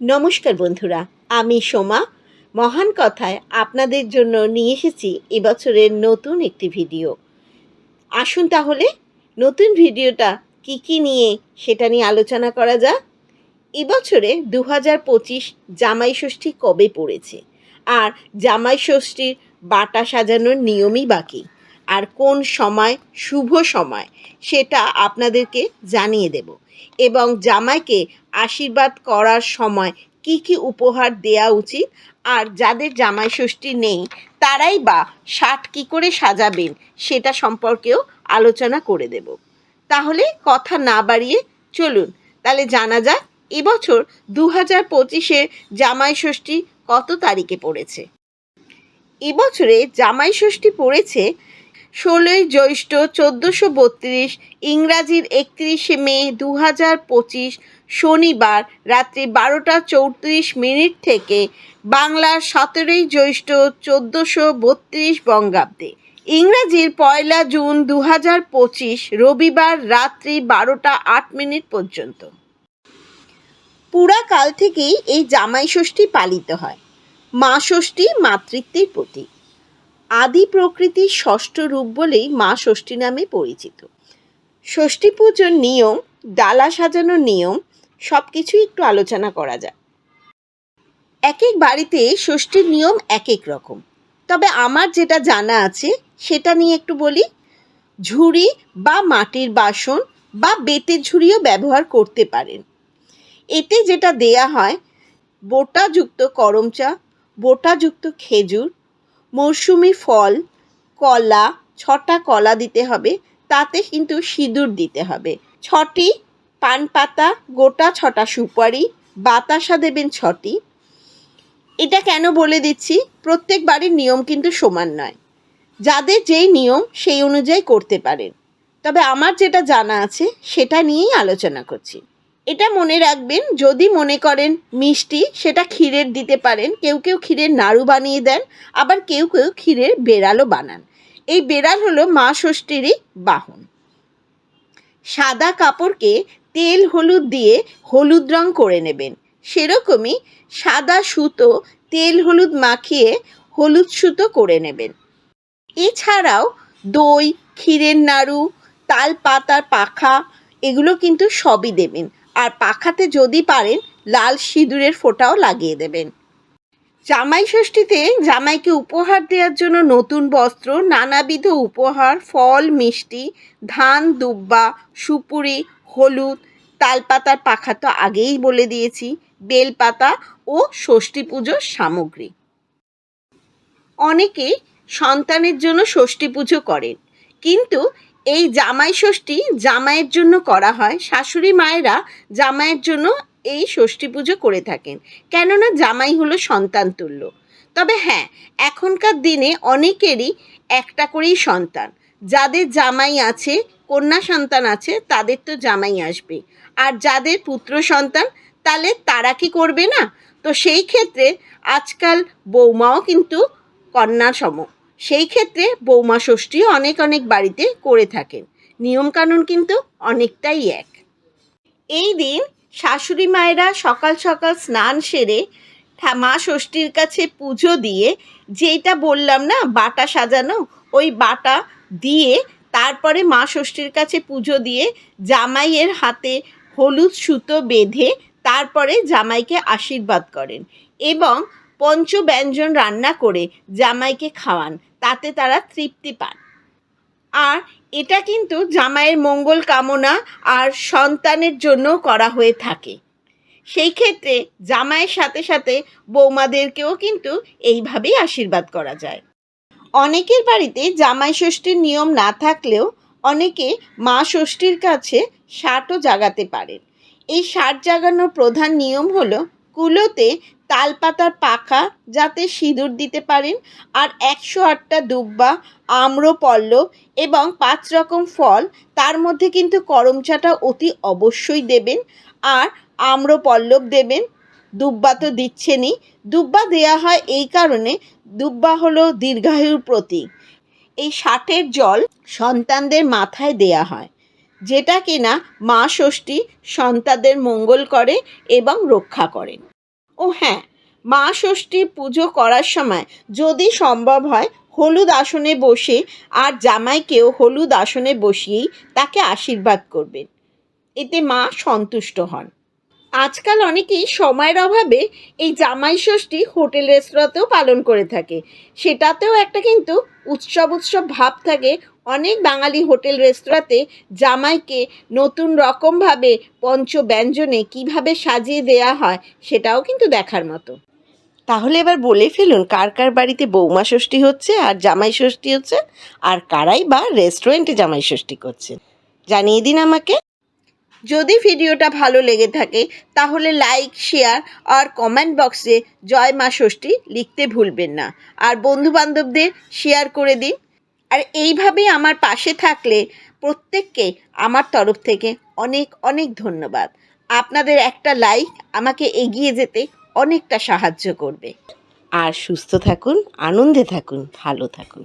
নমস্কার বন্ধুরা, আমি সোমা। মহান কথায় আপনাদের জন্য নিয়ে এসেছি এবছরের নতুন একটি ভিডিও। আসুন তাহলে, নতুন ভিডিওটা কি কি নিয়ে সেটা নিয়ে আলোচনা করা যাক। এবছরে দু হাজার পঁচিশ জামাই ষষ্ঠী কবে পড়েছে? আর জামাই ষষ্ঠীর বাটা সাজানোর নিয়মই বাকি আর কোন সময়, শুভ সময়, সেটা আপনাদেরকে জানিয়ে দেব। এবং জামাইকে আশীর্বাদ করার সময় কি কি উপহার দেওয়া উচিত? আর যাদের জামাই ষষ্ঠী নেই, তারাই বা ষাট কী করে সাজাবেন, সেটা সম্পর্কেও আলোচনা করে দেব। তাহলে কথা না বাড়িয়ে চলুন। তাহলে জানা যাক, এবছর দু হাজার পঁচিশে জামাই ষষ্ঠী কত তারিখে পড়েছে? এবছরে জামাই ষষ্ঠী পড়েছে ষোলোই জ্যৈষ্ঠ চোদ্দোশো বত্রিশ, ইংরাজির একত্রিশে মে দু হাজার পঁচিশ, শনিবার রাত্রি বারোটা চৌত্রিশ মিনিট থেকে বাংলার সতেরোই জ্যৈষ্ঠ চোদ্দোশো বত্রিশ বঙ্গাব্দে। ইংরাজির পয়লা জুন দু হাজার পঁচিশ, রবিবার রাত্রি বারোটা আট মিনিট পর্যন্ত। পুরাকাল থেকেই এই জামাই ষষ্ঠী পালিত হয়। মা ষষ্ঠী মাতৃত্বের প্রতীক। আদি প্রকৃতির ষষ্ঠ রূপ বলেই মা ষষ্ঠী নামে পরিচিত। ষষ্ঠী পুজোর নিয়ম, ডালা সাজানোর নিয়ম সব কিছুই একটু আলোচনা করা যায় এক এক বাড়িতে ষষ্ঠীর নিয়ম এক এক রকম। তবে আমার যেটা জানা আছে, সেটা নিয়ে একটু বলি। ঝুড়ি বা মাটির বাসন বা বেতের ঝুড়িও ব্যবহার করতে পারেন। এতে যেটা দেয়া হয়, বোটাযুক্ত করমচা, বোটাযুক্ত খেজুর মরশুমি ফল, কলা, ছটা কলা দিতে হবে, তাতে কিন্তু সিঁদুর দিতে হবে। ছটি পান পাতা গোটা ছটা সুপারি, বাতাসা দেবেন ছটি। এটা কেন বলে দিচ্ছি? প্রত্যেক বাড়ির নিয়ম কিন্তু সমান নয়। যাদের যেই নিয়ম, সেই অনুযায়ী করতে পারেন। তবে আমার যেটা জানা আছে, সেটা নিয়েই আলোচনা করছি। এটা মনে রাখবেন, যদি মনে করেন মিষ্টি, সেটা ক্ষীরের দিতে পারেন, কেউ কেউ ক্ষীরের নাড়ু বানিয়ে দেন, আবার কেউ কেউ ক্ষীরের বেড়ালও বানান। এই বেড়াল হলো মা ষষ্ঠীরই বাহন। সাদা কাপড়কে তেল হলুদ দিয়ে হলুদ রং করে নেবেন। সেরকমই সাদা সুতো তেল হলুদ মাখিয়ে হলুদ সুতো করে নেবেন। এছাড়াও দই, ক্ষীরের নাড়ু তাল পাতার পাখা, এগুলো কিন্তু সবই দেবেন। আর পাখাতে যদি পারেন, লাল সিঁদুরের ফোঁটাও লাগিয়ে দেবেন। জামাই ষষ্ঠীতে জামাইকে উপহার দেওয়ার জন্য নতুন বস্ত্র, নানাবিধ উপহার, ফল, মিষ্টি, ধান, দুব্বা, সুপুরি, হলুদ, তালপাতার পাখা তো আগেই বলে দিয়েছি, বেলপাতা ও ষষ্ঠী পুজোর সামগ্রী। অনেকে সন্তানের জন্য ষষ্ঠী পুজো করেন, কিন্তু এই জামাই ষষ্ঠী জামাইয়ের জন্য করা হয়। শাশুড়ি মায়েরা জামাইয়ের জন্য এই ষষ্ঠী পুজো করে থাকেন। কেননা জামাই হলো সন্তান তুল্য। তবে হ্যাঁ এখনকার দিনে অনেকেরই একটা করেই সন্তান। যাদের জামাই আছে, কন্যা সন্তান আছে, তাদের তো জামাই আসবে। আর যাদের পুত্র সন্তান, তাহলে তারা কি করবে না? তো সেই ক্ষেত্রে আজকাল বৌমাও কিন্তু কন্যা সম সেই ক্ষেত্রে বৌমা ষষ্ঠীও অনেক অনেক বাড়িতে করে থাকেন। নিয়মকানুন কিন্তু অনেকটাই এক। এই দিন শাশুড়ি মায়েরা সকাল সকাল স্নান সেরে মা ষষ্ঠীর কাছে পুজো দিয়ে যেটা বললাম না, বাটা সাজানো, ওই বাটা দিয়ে তারপরে মা ষষ্ঠীর কাছে পুজো দিয়ে জামাইয়ের হাতে হলুদ সুতো বেঁধে তারপরে জামাইকে আশীর্বাদ করেন এবং পঞ্চব্যঞ্জন রান্না করে জামাইকে খাওয়ান। তাতে তারা তৃপ্তি পান। আর এটা কিন্তু জামাইয়ের মঙ্গল কামনা আর সন্তানের জন্য করা হয়ে থাকে। সেই ক্ষেত্রে জামাইয়ের সাথে সাথে বৌমাদেরকেও কিন্তু এইভাবেই আশীর্বাদ করা যায়। অনেকের বাড়িতে জামাই ষষ্ঠীর নিয়ম না থাকলেও অনেকে মা ষষ্ঠীর কাছে ষাটও জাগাতে পারেন। এই ষাট জাগানোর প্রধান নিয়ম হলো কুলোতে তালপাতার পাখা যাতে সিঁদুর দিতে পারেন আর একশো আটটা দুব্বা আম্রপল্লব এবং পাঁচ রকম ফল, তার মধ্যে কিন্তু করমচাটা অতি অবশ্যই দেবেন। আর আম্রপল্লব দেবেন, দুব্বা তো দিচ্ছেনই। দুব্বা দেয়া হয় এই কারণে, দুব্বা হলো দীর্ঘায়ুর প্রতীক। এই ষাটের জল সন্তানদের মাথায় দেয়া হয়, যেটা কিনা মা ষষ্ঠী সন্তানদের মঙ্গল করে এবং রক্ষা করেন। ও হ্যাঁ মা ষষ্ঠী পুজো করার সময় যদি সম্ভব হয় হলুদ আসনে বসে আর জামাইকেও হলুদ আসনে বসিয়েই তাকে আশীর্বাদ করবেন। এতে মা সন্তুষ্ট হন। আজকাল অনেকেই সময়ের অভাবে এই জামাই ষষ্ঠী হোটেল রেস্তোরাঁতেও পালন করে থাকে। সেটাতেও একটা কিন্তু উৎসব উৎসব ভাব থাকে অনেক বাঙালি হোটেল রেস্তোরাঁতে জামাইকে নতুন রকমভাবে পঞ্চ ব্যঞ্জনে কীভাবে সাজিয়ে দেয়া হয় সেটাও কিন্তু দেখার মতো। তাহলে এবার বলে ফেলুন, কার কার বাড়িতে বৌমা ষষ্ঠী হচ্ছে আর জামাই ষষ্ঠী হচ্ছে? আর কারাই বা রেস্টুরেন্টে জামাই ষষ্ঠী করছে? জানিয়ে দিন আমাকে। যদি ভিডিওটা ভালো লেগে থাকে, তাহলে লাইক, শেয়ার আর কমেন্ট বক্সে জয় মা ষষ্ঠী লিখতে ভুলবেন না। আর বন্ধু বান্ধবদের শেয়ার করে দিন। আর এইভাবে আমার পাশে থাকলে প্রত্যেককে আমার তরফ থেকে অনেক অনেক ধন্যবাদ। আপনাদের একটা লাইক আমাকে এগিয়ে যেতে অনেকটা সাহায্য করবে। আর সুস্থ থাকুন, আনন্দে থাকুন, ভালো থাকুন।